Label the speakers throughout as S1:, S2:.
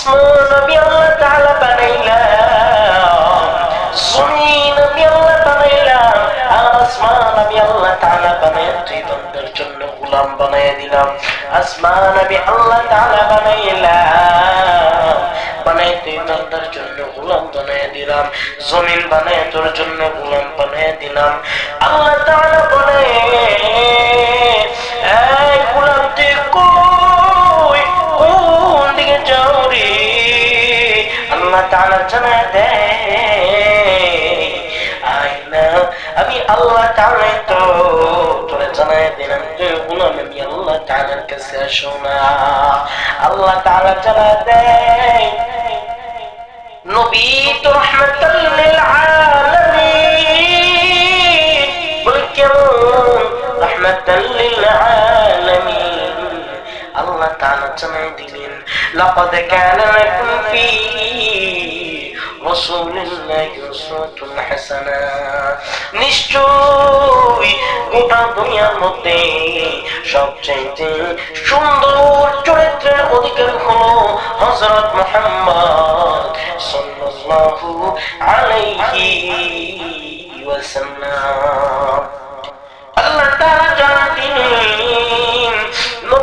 S1: আসমান আমি আল্লাহ তাআলা বানাইলাম। জমিন আমি আল্লাহ বানাইলাম। আর আসমান আমি আল্লাহ তাআলা বানাই তুই বান্দার জন্য গোলাম বানাই দিলাম। জন্য গোলাম বানাই দিলাম। জমিন বানাই তোর জন্য গোলাম বানাই দিলাম। আল্লাহ তাআলা বলে আল্লাহ তাআলা জানা দেয় আয়না আমি আল্লাহ তাআলাই তো তোরে জানাই দিলাম যে গোলাম আমি আল্লাহ তাআলার কাছে আসো না আল্লাহ তাআলা জানা দেয় নবী তো রহমাতাল লিল আলামিন বলে কেমন রহমাতাল লিল আলামিন আল্লাহ তাআলা জানাই দিলেন, লাকাদ কানা লাকুম সবচাইতে সুন্দর চরিত্রের অধিকার হলো হযরত মুহাম্মদ সাল্লাল্লাহু আলাইহি ওয়াসাল্লাম। আল্লাহ তাআলা জানান দিলেন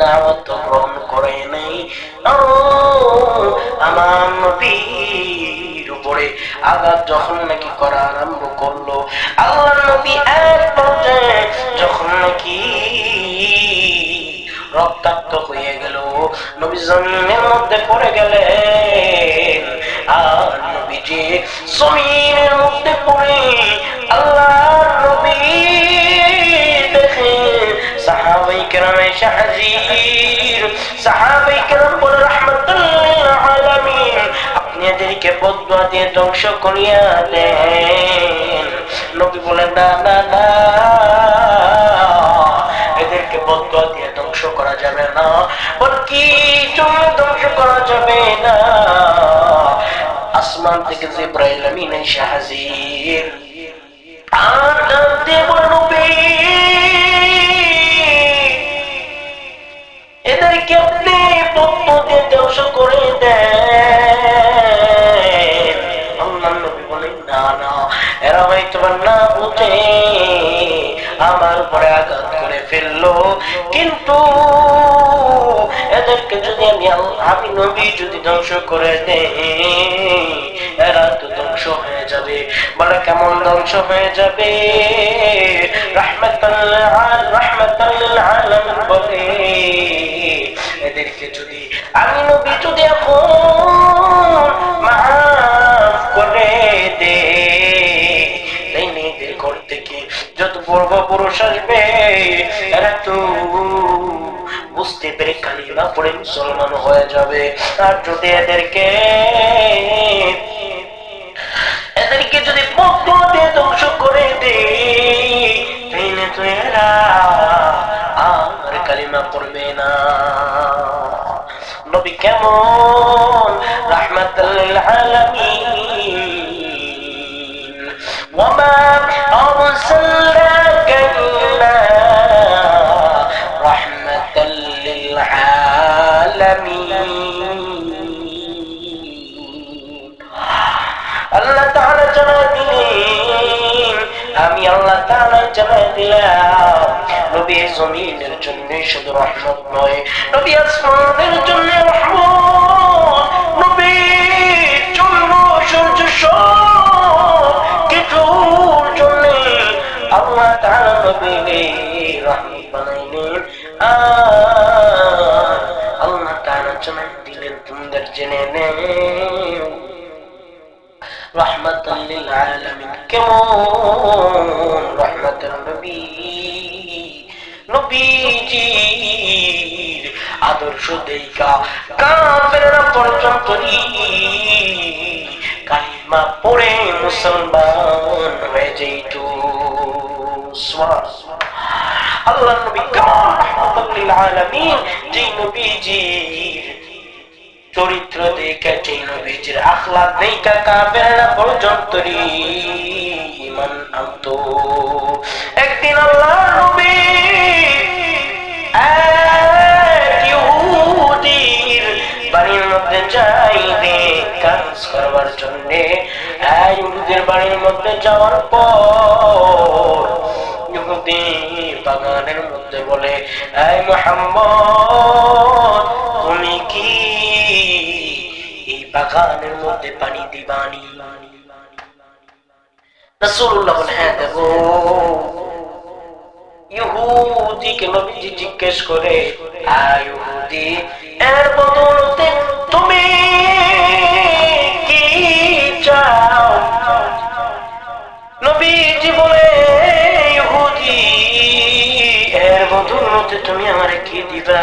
S1: দাওয়াত গ্রহণ করে নেই। আমার নবীর উপরে আঘাত যখন নাকি করা আরম্ভ করল আল্লাহ নবী এক পর্যায়ে যখন নাকি রক্তাক্ত হয়ে গেল, নবী জমিনের মধ্যে পড়ে গেলেন। আর নবীজি জমিনের মধ্যে পড়ে আল্লাহ নবী এদেরকে বদুয়া দিয়ে ধ্বংস করিয়া দেন। নবী বলেন, না না না, এদেরকে বদুয়া দিয়ে ধ্বংস করা যাবে না। বল কি জন্য ধ্বংস করা যাবে না। আসমান থেকে জিব্রাইল আমিন আর হয়তো বা না বুঝে আমার উপরে আঘাত করে ফেলল। কিন্তু এদেরকে যদি আমি আমি নবী যদি ধ্বংস করে দেই ধ্বংস হয়ে যাবে। কেমন ধ্বংস হয়ে যাবে? বলে, এদেরকে যদি আমি নবী যদি এখন পূর্বপুরুষ আসবে। এরা তো বুঝতে পেরে কালিমা পড়ে মুসলমান হয়ে যাবে। আর যদি এদেরকে এদেরকে যদি ধ্বংস করে দে তাইলে তো এরা আর কালিমা পড়বে না। নবী কেমন? আলামিন। ওয়ামা আরসালনাকা জন্য শুধু রহমত নয় নবী আসমানের জন্য রহমত। রহমতাল লিল আলামিন কেমন রহমতের নবী? নবীজির আদর্শ দেইকা কাফেররা পর্যন্ত কালিমা পড়ে মুসলমান হয়ে যেত আল্লাহ নবী কেমন রহমতুল্লিল আলামিন যে নবীজির চরিত্র দেখে নবীজির আখলাক দেখা কাফেররা পর্যন্ত ইমান আনতো। একদিন আল্লাহ বাড়ির মধ্যে যাইবে কাজ করবার জন্য। ইহুদির বাড়ির মধ্যে যাওয়ার পর ইহুদি বাগানের মধ্যে বলে, এই মোহাম্মদ বাগানের মধ্যে পানি দিবানি। রাসূলুল্লাহ বলে হ্যাঁ নবীজি জিজ্ঞেস করে এর বদলতে তুমি কি চাও? নবীজি বলে, ইহুদি, এর বদলতে তুমি আমারে কি দিবা?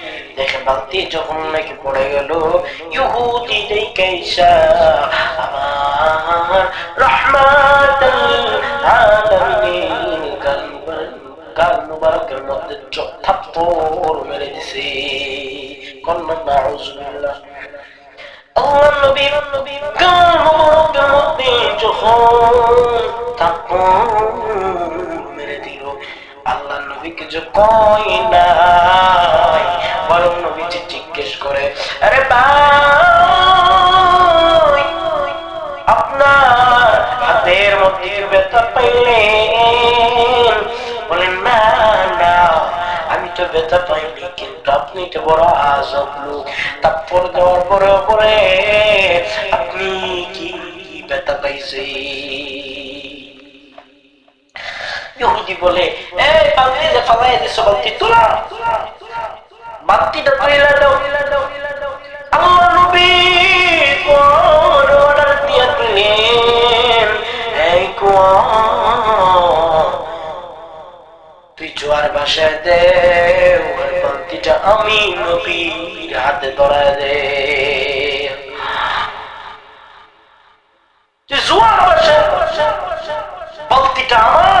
S1: দেখে বালতি যখন নাকি পড়ে গেল, ইহুদি দেখে ঈশা আমার রহমাত আলামিন কাল মধ্যে থাপ্পড় মেরে দিছে। আল্লাহ নবী কাল যখন নাই বরং নবীজি জিজ্ঞেস করে, আরে ভাই, আপনার হাতের মধ্যে ব্যথা পাইলেন? বলেন, না না, আমি তো ব্যথা পাইনি, কিন্তু আপনি তো বড় আজব লোক। তারপর দেওয়ার পরে পরে আপনি কি ব্যথা পাইছে ইহুদি বলে, এই বালতি যে ফালাই দিছো বালতি তোলা। তুই জোয়ার বাসায় দে ওই বালতিটা আমি নবীর হাতে ধরায় দে। জোয়ার বাসায় বালতিটা আমার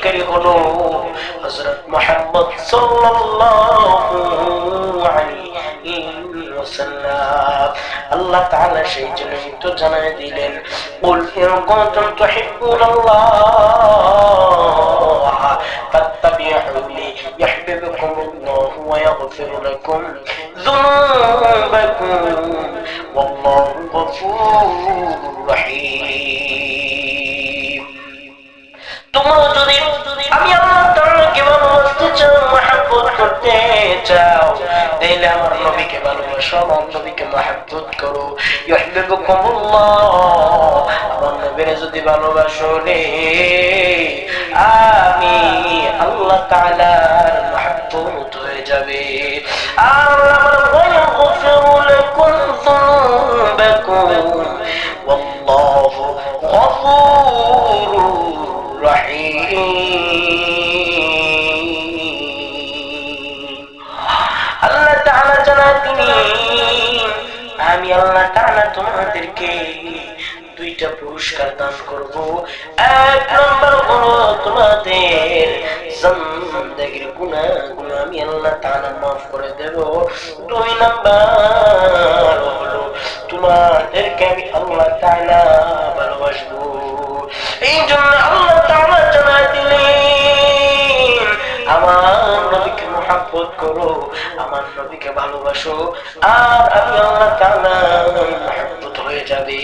S1: চরিত্রের হলো হযরত মুহাম্মদ সাল্লাল্লাহু আলাইহি ওয়াসাল্লাম। আল্লাহ তাআলা সেই জন্য তো জানায় দিলেন, কুল ইন কুনতুম তুহিব্বুনাল্লাহ ফাত্তাবিউনি ইউহিব্বুকুমুল্লাহ ওয়া ইয়াগফির লাকুম যুনুবাকুম, ওয়াল্লাহু গফুরুর রহিম। তোমরা মহব্বত করতে চাও তাহলে আমার নবীকে ভালোবাসো আমার নবীকে মহব্বত করো ইউহিব্বুকুমুল্লাহ আমার নবীরে যদি ভালোবাসো রে আমি আল্লাহ তাআলার মহব্বত হয়ে যাবে আর আমার ويغفر لكم ذنوبكم والله غفور رحيم আমি আল্লাহ তাআলা তোমাদেরকে দুইটা পুরস্কার দান করব। এক নম্বর হলো তোমাদের জিন্দেগির গুনাহগুলো আমি আল্লাহ তাআলা মাফ করে দেব। দুই নাম্বার হলো তোমাদেরকে আমি আল্লাহ তাআলা ভালোবাসবো। এই জন্য মহব্বত করো আমার নবীকে ভালোবাসো। আর আমি আল্লাহ তাআলা মহব্বত হয়ে যাবে।